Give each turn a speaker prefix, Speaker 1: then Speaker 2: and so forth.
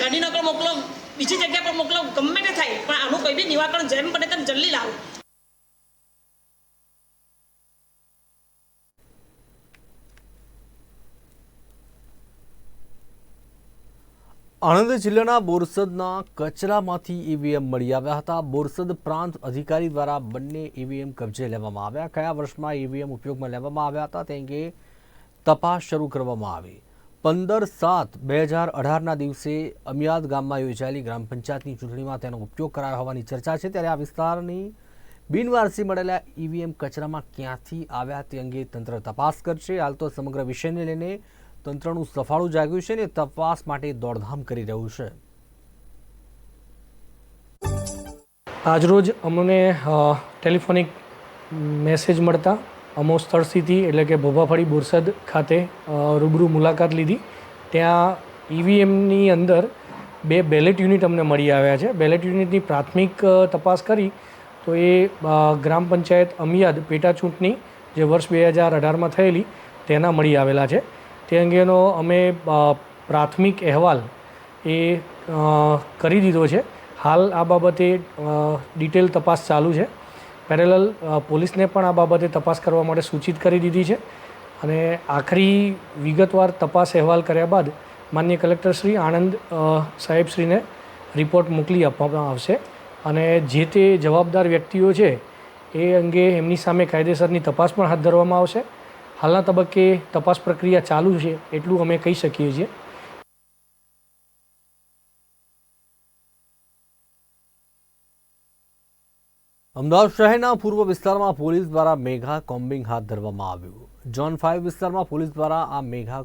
Speaker 1: ગાંધીનગર મોકલો, બીજી જગ્યા પર મોકલો, ગમે તે થાય, પણ આનું કોઈ બી નિવારણ જેમ બને તેમ જલ્દી લાવો.
Speaker 2: આણંદ જિલ્લાના બોરસદના કચરામાંથી ઈવીએમ મળી આવ્યા હતા. બોરસદ પ્રાંત અધિકારી દ્વારા બંને ઈવીએમ કબજે લેવામાં આવ્યા. કયા વર્ષમાં ઈવીએમ ઉપયોગમાં લેવામાં આવ્યા હતા તે અંગે તપાસ શરૂ કરવામાં આવી. પંદર સાત બે હજાર અઢારના દિવસે અમિયાદ ગામમાં યોજાયેલી ગ્રામ પંચાયતની ચૂંટણીમાં તેનો ઉપયોગ કરાયો હોવાની ચર્ચા છે. ત્યારે આ વિસ્તારની બિનવારસી મળેલા ઈવીએમ કચરામાં ક્યાંથી આવ્યા તે અંગે તંત્ર તપાસ કરશે. હાલ તો સમગ્ર વિષયને લઈને તંત્રનું સફાળું જાગ્યું છે અને તપાસ માટે દોડધામ કરી રહ્યું છે.
Speaker 3: આજરોજ અમને ટેલિફોનિક મેસેજ મળતા અમો સ્થળ સ્થિતિ એટલે કે ભોભાફળી બોરસદ ખાતે રૂબરૂ મુલાકાત લીધી. ત્યાં ઈવીએમની અંદર બે બેલેટ યુનિટ અમને મળી આવ્યા છે. બેલેટ યુનિટની પ્રાથમિક તપાસ કરી તો એ ગ્રામ પંચાયત અમિયાદ પેટા ચૂંટણી જે વર્ષ બે હજાર અઢારમાં થયેલી તેના મળી આવેલા છે. તે અંગેનો અમે પ્રાથમિક અહેવાલ એ કરી દીધો છે. હાલ આ બાબતે ડિટેલ તપાસ ચાલુ છે. પેરેલલ પોલીસને પણ આ બાબતે તપાસ કરવા માટે સૂચિત કરી દીધી છે. અને આખરી વિગતવાર તપાસ અહેવાલ કર્યા બાદ માન્ય કલેક્ટર શ્રી આણંદ સાહેબશ્રીને રિપોર્ટ મોકલી આપવામાં આવશે. અને જે તે જવાબદાર વ્યક્તિઓ છે, એ અંગે એમની સામે કાયદેસરની તપાસ પણ હાથ ધરવામાં આવશે. હાલના તબક્કે તપાસ પ્રક્રિયા ચાલુ છે, એટલું અમે કહી શકીએ છીએ.
Speaker 2: અમદાવાદ શહેરના પૂર્વ વિસ્તારમાં પોલીસ દ્વારા મેઘા કોમ્બિંગ હાથ ધરવામાં આવ્યું. ઝોન ફાઇવ વિસ્તારમાં પોલીસ દ્વારા આ મેઘા